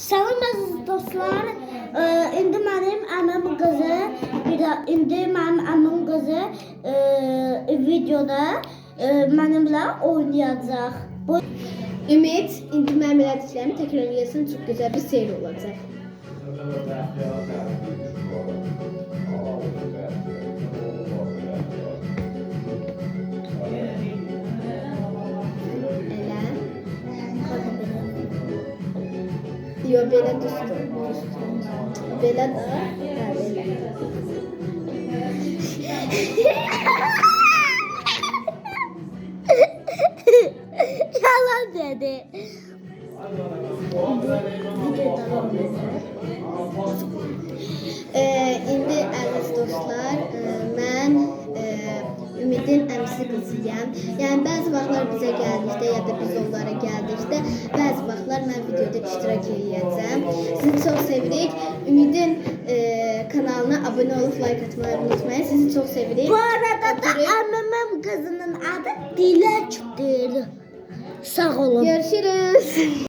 Salam əziz dostlar. Ə, indi mənim əmim qızı, bir də indi mənim əmim qızı ə, videoda ə, mənimlə oynayacaq. Bu Ümit, indi mənim elədiklərimi təkrarlayasın, çox gözəl bir seyir olacaq. Yo, belə düzdür. düzdür. Belə də, hə, belə. yalan dedi. Ee, indi əziz dostlar, e, mən e, Ümidin əmsi qızıyam. Yəni bəzi vaxtlar bizə gəldikdə ya da biz onlara gəldikdə, mən videoda iştirak edəcəm. Sizi çox sevirik. Ümidin e, kanalına abunə olub like atmayı unutmayın. Sizi çox sevirik. Bu arada da əmimin qızının adı Diləkdir. Sağ olun. Görüşürüz.